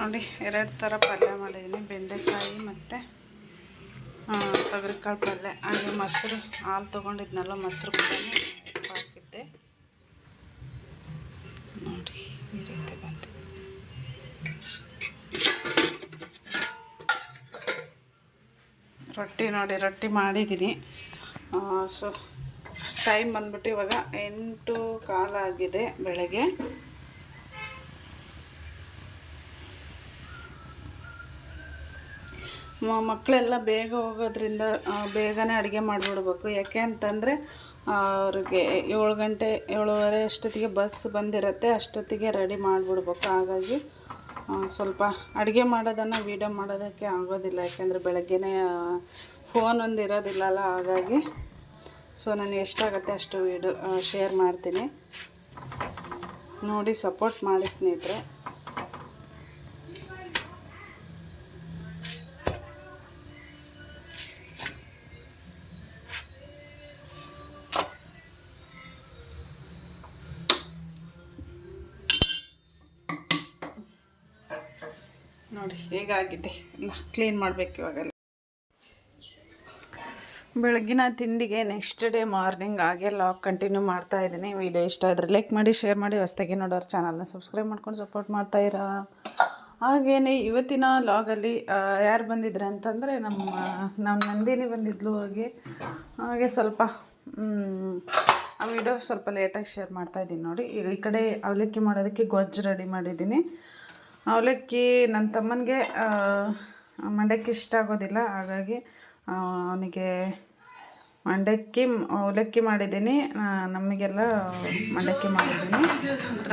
ನೋಡಿ, ಎರಡು ಥರ ಪಲ್ಯ ಮಾಡಿದ್ದೀನಿ ಬೆಂಡೆಕಾಯಿ ಮತ್ತು ತೊಗರಿಕಾಳು ಪಲ್ಯ. ಹಾಗೆ ಮೊಸರು, ಹಾಲು ತೊಗೊಂಡಿದ್ನಲ್ಲ, ಮೊಸರು ಕೂಡ ಹಾಕಿದ್ದೆ. ನೋಡಿ, ಈ ರೀತಿ ಬಂತು. ರೊಟ್ಟಿ ನೋಡಿ, ರೊಟ್ಟಿ ಮಾಡಿದ್ದೀನಿ ಸೊ, ಟೈಮ್ ಬಂದ್ಬಿಟ್ಟು ಇವಾಗ ಎಂಟು ಕಾಲಾಗಿದೆ ಬೆಳಗ್ಗೆ. ಮಕ್ಕಳೆಲ್ಲ ಬೇಗ ಹೋಗೋದ್ರಿಂದ ಬೇಗನೆ ಅಡುಗೆ ಮಾಡಿಬಿಡ್ಬೇಕು. ಯಾಕೆ ಅಂತಂದರೆ ಅವ್ರಿಗೆ ಏಳು ಗಂಟೆ, ಏಳುವರೆ ಅಷ್ಟೊತ್ತಿಗೆ ಬಸ್ ಬಂದಿರುತ್ತೆ, ಅಷ್ಟೊತ್ತಿಗೆ ರೆಡಿ ಮಾಡಿಬಿಡ್ಬೇಕು. ಹಾಗಾಗಿ ಸ್ವಲ್ಪ ಅಡುಗೆ ಮಾಡೋದನ್ನು ವೀಡಿಯೋ ಮಾಡೋದಕ್ಕೆ ಆಗೋದಿಲ್ಲ. ಯಾಕೆಂದರೆ ಬೆಳಗ್ಗೆನೇ ಫೋನ್ ಒಂದು ಇರೋದಿಲ್ಲಲ್ಲ, ಹಾಗಾಗಿ ಸೊ ನಾನು ಎಷ್ಟಾಗುತ್ತೆ ಅಷ್ಟು ವೀಡಿಯೋ ಶೇರ್ ಮಾಡ್ತೀನಿ. ನೋಡಿ, ಸಪೋರ್ಟ್ ಮಾಡಿ ಸ್ನೇಹಿತರೆ. ನೋಡಿ, ಹೇಗಾಗಿದೆ? ಕ್ಲೀನ್ ಮಾಡಬೇಕು ಇವಾಗೆಲ್ಲ. ಬೆಳಗ್ಗಿನ ತಿಂಡಿಗೆ ನೆಕ್ಸ್ಟ್ ಡೇ ಮಾರ್ನಿಂಗ್ ಹಾಗೆ ಲಾಗ್ ಕಂಟಿನ್ಯೂ ಮಾಡ್ತಾ ಇದ್ದೀನಿ. ವಿಡಿಯೋ ಇಷ್ಟ ಆದರೆ ಲೈಕ್ ಮಾಡಿ ಶೇರ್ ಮಾಡಿ. ಹೊಸ್ದಾಗಿ ನೋಡೋರು ಚಾನಲ್ನ ಸಬ್ಸ್ಕ್ರೈಬ್ ಮಾಡ್ಕೊಂಡು ಸಪೋರ್ಟ್ ಮಾಡ್ತಾ ಇರಾ. ಹಾಗೆಯೇ ಇವತ್ತಿನ ಲಾಗಲ್ಲಿ ಯಾರು ಬಂದಿದ್ರೆ ಅಂತಂದರೆ ನಮ್ಮ ನಮ್ಮ ನಂದಿನಿ ಬಂದಿದ್ಲು ಹಾಗೆ. ಹಾಗೆ ಸ್ವಲ್ಪ ಆ ವಿಡಿಯೋ ಸ್ವಲ್ಪ ಲೇಟಾಗಿ ಶೇರ್ ಮಾಡ್ತಾ ಇದ್ದೀನಿ ನೋಡಿ. ಈ ಕಡೆ ಅವಲಕ್ಕಿ ಮಾಡೋದಕ್ಕೆ ಗೊಜ್ಜು ರೆಡಿ ಮಾಡಿದ್ದೀನಿ. ಅವಲಕ್ಕಿ ನನ್ನ ತಮ್ಮನಿಗೆ ಮಂಡಕ್ಕಿ ಇಷ್ಟ ಆಗೋದಿಲ್ಲ. ಹಾಗಾಗಿ ಅವನಿಗೆ ಮಂಡಕ್ಕಿ ಅವಲಕ್ಕಿ ಮಾಡಿದ್ದೀನಿ. ನಮಗೆಲ್ಲ ಮಂಡಕ್ಕಿ ಮಾಡಿದ್ದೀನಿ.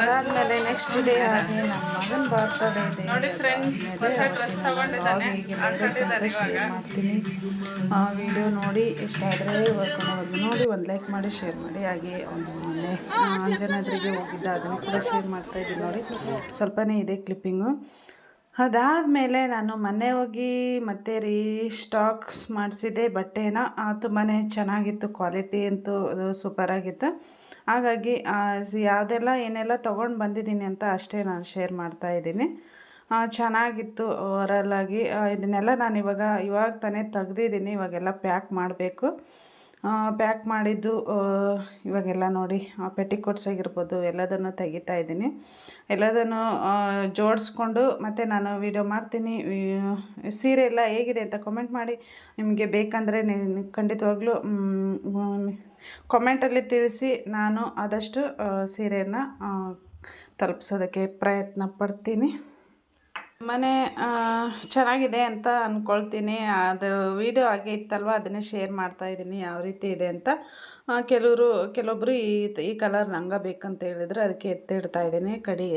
ಅದಾದಮೇಲೆ ನೆಕ್ಸ್ಟ್ ಡೇ ಆಗಿ ನಮ್ಮ ಮಗನ ಬರ್ತಡೇ ಇದೆ. ನೋಡಿ ಫ್ರೆಂಡ್ಸ್ ಹೊಸ ಡ್ರೆಸ್ ತಗೊಂಡಿದ್ದಾನೆ. ಶೇರ್ ಮಾಡ್ತೀನಿ. ಆ ವಿಡಿಯೋ ನೋಡಿ ಇಷ್ಟ ಆದರೆ ನೋಡಿ ಒಂದು ಲೈಕ್ ಮಾಡಿ ಶೇರ್ ಮಾಡಿ. ಹಾಗೆ ಒಂದು ಮೊನ್ನೆ ಅಂಜನಾದ್ರಿಗೆ ಹೋಗಿದ್ದ ಅದನ್ನು ಕೂಡ ಶೇರ್ ಮಾಡ್ತಾ ಇದ್ದೀನಿ ನೋಡಿ. ಸ್ವಲ್ಪನೇ ಇದೆ ಕ್ಲಿಪ್ಪಿಂಗು ಅದಾದಮೇಲೆ ನಾನು ಮೊನ್ನೆ ಹೋಗಿ ಮತ್ತೆ ರೀಸ್ಟಾಕ್ಸ್ ಮಾಡಿಸಿದೆ, ಬಟ್ಟೆನ. ತುಂಬಾ ಚೆನ್ನಾಗಿತ್ತು, ಕ್ವಾಲಿಟಿ ಅಂತೂ ಅದು ಸೂಪರಾಗಿತ್ತು. ಹಾಗಾಗಿ ಯಾವುದೆಲ್ಲ ಏನೆಲ್ಲ ತೊಗೊಂಡು ಬಂದಿದ್ದೀನಿ ಅಂತ ಅಷ್ಟೇ ನಾನು ಶೇರ್ ಮಾಡ್ತಾ ಇದ್ದೀನಿ. ಚೆನ್ನಾಗಿತ್ತು ಓವರಾಲಾಗಿ ಇದನ್ನೆಲ್ಲ ನಾನು ಇವಾಗ ಇವಾಗ ತಾನೇ ತೆಗ್ದಿದ್ದೀನಿ, ಇವಾಗೆಲ್ಲ ಪ್ಯಾಕ್ ಮಾಡಬೇಕು. ಪ್ಯಾಕ್ ಮಾಡಿದ್ದು ಇವಾಗೆಲ್ಲ ನೋಡಿ ಪೆಟಿಕೋಟ್ಸ್ ಆಗಿರ್ಬೋದು, ಎಲ್ಲದನ್ನು ತೆಗಿತಾ ಇದ್ದೀನಿ. ಎಲ್ಲದನ್ನು ಜೋಡಿಸ್ಕೊಂಡು ಮತ್ತು ನಾನು ವಿಡಿಯೋ ಮಾಡ್ತೀನಿ. ಸೀರೆ ಎಲ್ಲ ಹೇಗಿದೆ ಅಂತ ಕಮೆಂಟ್ ಮಾಡಿ. ನಿಮಗೆ ಬೇಕಂದರೆ ಖಂಡಿತವಾಗ್ಲೂ ಕಾಮೆಂಟಲ್ಲಿ ತಿಳಿಸಿ. ನಾನು ಆದಷ್ಟು ಸೀರೆಯನ್ನು ತಲುಪಿಸೋದಕ್ಕೆ ಪ್ರಯತ್ನ ಪಡ್ತೀನಿ. ಮನೆ ಚೆನ್ನಾಗಿದೆ ಅಂತ ಅಂದ್ಕೊಳ್ತೀನಿ ಅದು ವಿಡಿಯೋ ಹಾಗೆ ಇತ್ತಲ್ವ? ಅದನ್ನೇ ಶೇರ್ ಮಾಡ್ತಾ ಇದ್ದೀನಿ. ಯಾವ ರೀತಿ ಇದೆ ಅಂತ. ಕೆಲವರು ಕೆಲವೊಬ್ಬರು ಈ ಈ ಕಲರ್ ನಂಗೆ ಬೇಕಂತ ಹೇಳಿದ್ರೆ ಅದಕ್ಕೆ ಎತ್ತಿಡ್ತಾ ಇದ್ದೀನಿ. ಕಡಿ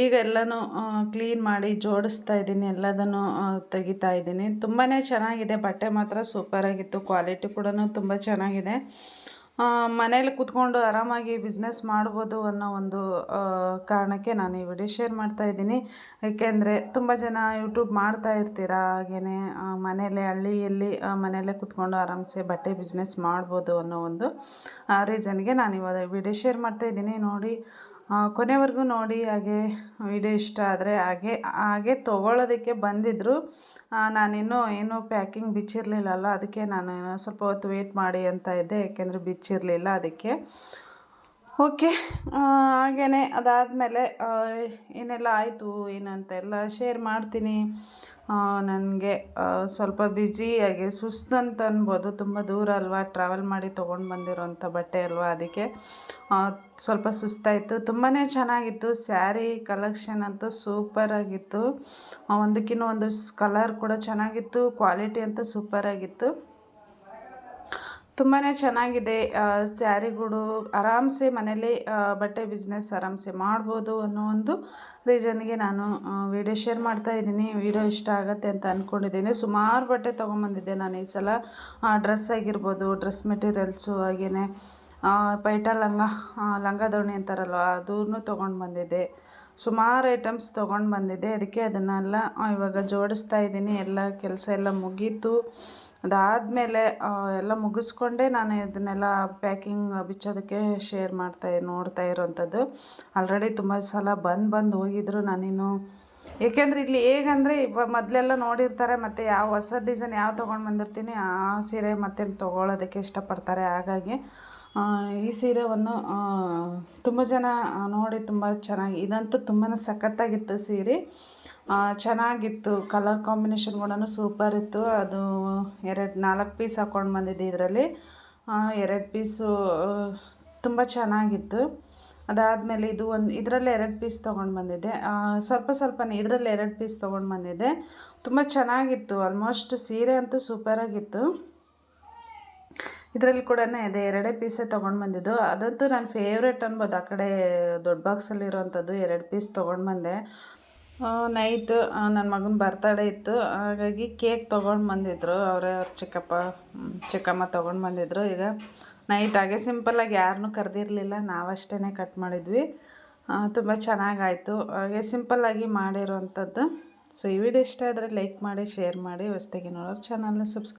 ಈಗ ಎಲ್ಲನೂ ಕ್ಲೀನ್ ಮಾಡಿ ಜೋಡಿಸ್ತಾ ಇದ್ದೀನಿ. ಎಲ್ಲದನ್ನು ತೆಗಿತಾ ಇದ್ದೀನಿ. ತುಂಬಾ ಚೆನ್ನಾಗಿದೆ. ಬಟ್ಟೆ ಮಾತ್ರ ಸೂಪರಾಗಿತ್ತು ಕ್ವಾಲಿಟಿ ಕೂಡ ತುಂಬ ಚೆನ್ನಾಗಿದೆ. ಮನೇಲಿ ಕೂತ್ಕೊಂಡು ಆರಾಮಾಗಿ ಬಿಸ್ನೆಸ್ ಮಾಡ್ಬೋದು ಅನ್ನೋ ಒಂದು ಕಾರಣಕ್ಕೆ ನಾನು ಈ ವಿಡಿಯೋ ಶೇರ್ ಮಾಡ್ತಾ ಇದ್ದೀನಿ. ಏಕೆಂದರೆ ತುಂಬ ಜನ ಯೂಟ್ಯೂಬ್ ಮಾಡ್ತಾ ಇರ್ತೀರ? ಹಾಗೆಯೇ ಮನೇಲೆ ಹಳ್ಳಿಯಲ್ಲಿ ಮನೆಯಲ್ಲೇ ಕೂತ್ಕೊಂಡು ಆರಾಮ್ಸೆ ಬಟ್ಟೆ ಬಿಸ್ನೆಸ್ ಮಾಡ್ಬೋದು ಅನ್ನೋ ಒಂದು ರೀಸನ್ಗೆ ನಾನು ಇವಾಗ ವಿಡಿಯೋ ಶೇರ್ ಮಾಡ್ತಾ ಇದ್ದೀನಿ. ನೋಡಿ ಕೊನೆವರೆಗೂ ನೋಡಿ ಹಾಗೆ ವಿಡಿಯೋ ಇಷ್ಟ ಆದರೆ ಹಾಗೆ ಹಾಗೆ ತೊಗೊಳೋದಕ್ಕೆ ಬಂದಿದ್ದರು ನಾನಿನ್ನೂ ಏನೂ ಪ್ಯಾಕಿಂಗ್ ಬಿಚ್ಚಿರಲಿಲ್ಲಲ್ಲ, ಅದಕ್ಕೆ ನಾನು ಸ್ವಲ್ಪ ಹೊತ್ತು ವೇಟ್ ಮಾಡಿ ಅಂತ ಇದ್ದೆ ಏಕೆಂದರೆ ಬಿಚ್ಚಿರಲಿಲ್ಲ ಅದಕ್ಕೆ. ಓಕೆ ಹಾಗೆಯೇ ಅದಾದಮೇಲೆ ಏನೆಲ್ಲ ಆಯಿತು ಏನಂತ ಎಲ್ಲ ಶೇರ್ ಮಾಡ್ತೀನಿ. ನನಗೆ ಸ್ವಲ್ಪ ಬ್ಯುಸಿಯಾಗಿ ಅಂತ ಅನ್ಬೋದು ತುಂಬ ದೂರ ಅಲ್ವಾ ಟ್ರಾವೆಲ್ ಮಾಡಿ ತೊಗೊಂಡು ಬಂದಿರೋಂಥ ಬಟ್ಟೆ ಅಲ್ವಾ ಅದಕ್ಕೆ. ಸ್ವಲ್ಪ ಸುಸ್ತಾಯಿತು. ತುಂಬಾ ಚೆನ್ನಾಗಿತ್ತು. ಸ್ಯಾರಿ ಕಲೆಕ್ಷನ್ ಅಂತೂ ಸೂಪರಾಗಿತ್ತು ಒಂದಕ್ಕಿನ್ನೂ ಒಂದು ಕಲರ್ ಕೂಡ ಚೆನ್ನಾಗಿತ್ತು. ಕ್ವಾಲಿಟಿ ಅಂತೂ ಸೂಪರಾಗಿತ್ತು ತುಂಬಾ ಚೆನ್ನಾಗಿದೆ ಸ್ಯಾರಿಗಳು. ಆರಾಮ್ಸೆ ಮನೇಲಿ ಬಟ್ಟೆ ಬಿಸ್ನೆಸ್ ಆರಾಮ್ಸೆ ಮಾಡ್ಬೋದು ಅನ್ನೋ ಒಂದು ರೀಸನ್ಗೆ ನಾನು ವಿಡಿಯೋ ಶೇರ್ ಮಾಡ್ತಾ ಇದ್ದೀನಿ. ವಿಡಿಯೋ ಇಷ್ಟ ಆಗುತ್ತೆ ಅಂತ ಅಂದ್ಕೊಂಡಿದ್ದೀನಿ ಸುಮಾರು ಬಟ್ಟೆ ತೊಗೊಂಬಂದಿದ್ದೆ ನಾನು ಈ ಸಲ. ಡ್ರೆಸ್ ಆಗಿರ್ಬೋದು ಡ್ರೆಸ್ ಮೆಟೀರಿಯಲ್ಸು ಹಾಗೆಯೇ ಪೈಟ ಲಂಗ ಲಂಗ ದೋಣಿ ಅಂತಾರಲ್ವ ಅದೂ ತೊಗೊಂಡು ಬಂದಿದ್ದೆ ಸುಮಾರು ಐಟಮ್ಸ್ ತೊಗೊಂಡು ಬಂದಿದ್ದೆ ಅದಕ್ಕೆ ಅದನ್ನೆಲ್ಲ ಇವಾಗ ಜೋಡಿಸ್ತಾ ಇದ್ದೀನಿ. ಎಲ್ಲ ಕೆಲಸ ಎಲ್ಲ ಮುಗೀತು. ಅದಾದಮೇಲೆ ಎಲ್ಲ ಮುಗಿಸ್ಕೊಂಡೇ ನಾನು ಇದನ್ನೆಲ್ಲ ಪ್ಯಾಕಿಂಗ್ ಬಿಚ್ಚೋದಕ್ಕೆ ಶೇರ್ ಮಾಡ್ತಾ, ನೋಡ್ತಾ ಇರೋವಂಥದ್ದು ಆಲ್ರೆಡಿ ತುಂಬ ಸಲ ಬಂದು ಬಂದು ಹೋಗಿದ್ರು ನಾನಿನ್ನು. ಏಕೆಂದರೆ ಇಲ್ಲಿ ಹೇಗಂದರೆ, ಇವ ಮೊದಲೆಲ್ಲ ನೋಡಿರ್ತಾರೆ, ಮತ್ತು ಯಾವ ಹೊಸ ಡಿಸೈನ್ ಯಾವ ತೊಗೊಂಡು ಬಂದಿರ್ತೀನಿ, ಆ ಸೀರೆ ಮತ್ತೆ ತೊಗೊಳೋದಕ್ಕೆ ಇಷ್ಟಪಡ್ತಾರೆ. ಹಾಗಾಗಿ ಈ ಸೀರೆವನ್ನು ತುಂಬ ಜನ ನೋಡಿ ತುಂಬ ಚೆನ್ನಾಗಿ, ಇದಂತೂ ತುಂಬಾ ಸಖತ್ತಾಗಿತ್ತು ಸೀರೆ. ಚೆನ್ನಾಗಿತ್ತು. ಕಲರ್ ಕಾಂಬಿನೇಷನ್ ಕೂಡ ಸೂಪರ್ ಇತ್ತು. ಅದು ಎರಡು, ನಾಲ್ಕು ಪೀಸ್ ಹಾಕ್ಕೊಂಡು ಬಂದಿದ್ದೆ ಇದರಲ್ಲಿ. ಎರಡು ಪೀಸು ತುಂಬ ಚೆನ್ನಾಗಿತ್ತು. ಅದಾದಮೇಲೆ ಇದು ಒಂದು, ಇದರಲ್ಲಿ ಎರಡು ಪೀಸ್ ತೊಗೊಂಡು ಬಂದಿದ್ದೆ ಸ್ವಲ್ಪ ಸ್ವಲ್ಪನೇ ಇದರಲ್ಲಿ ಎರಡು ಪೀಸ್ ತೊಗೊಂಡು ಬಂದಿದ್ದೆ ತುಂಬ ಚೆನ್ನಾಗಿತ್ತು. ಆಲ್ಮೋಸ್ಟ್ ಸೀರೆ ಅಂತೂ ಸೂಪರಾಗಿತ್ತು ಇದರಲ್ಲಿ ಕೂಡ ಇದೆ. ಎರಡೇ ಪೀಸೇ ತೊಗೊಂಡು ಬಂದಿದ್ದು. ಅದಂತೂ ನನ್ನ ಫೇವ್ರೇಟ್ ಅನ್ಬೋದು. ಆ ಕಡೆ ದೊಡ್ಡ ಬಾಕ್ಸಲ್ಲಿರೋವಂಥದ್ದು ಎರಡು ಪೀಸ್ ತೊಗೊಂಡು ಬಂದೆ. ನೈಟ್ ನನ್ನ ಮಗನ ಬರ್ತಡೇ ಇತ್ತು. ಹಾಗಾಗಿ ಕೇಕ್ ತೊಗೊಂಡು ಬಂದಿದ್ರು. ಅವರೇ ಅವ್ರ ಚಿಕ್ಕಪ್ಪ ಚಿಕ್ಕಮ್ಮ ತೊಗೊಂಡು ಬಂದಿದ್ರು. ಈಗ ನೈಟ್ ಹಾಗೆ ಸಿಂಪಲ್ಲಾಗಿ ಯಾರನ್ನೂ ಕರೆದಿರಲಿಲ್ಲ. ನಾವಷ್ಟೇ ಕಟ್ ಮಾಡಿದ್ವಿ. ತುಂಬ ಚೆನ್ನಾಗಾಯಿತು. ಹಾಗೆ ಸಿಂಪಲ್ಲಾಗಿ ಮಾಡಿರೋವಂಥದ್ದು ಸೊ ಈ ವಿಡಿಯೋ ಇಷ್ಟ ಆದರೆ ಲೈಕ್ ಮಾಡಿ ಶೇರ್ ಮಾಡಿ. ಹೊಸ್ದಾಗಿ ನೋಡೋರು ಚಾನಲ್ನ ಸಬ್ಸ್ಕ್ರೈಬ್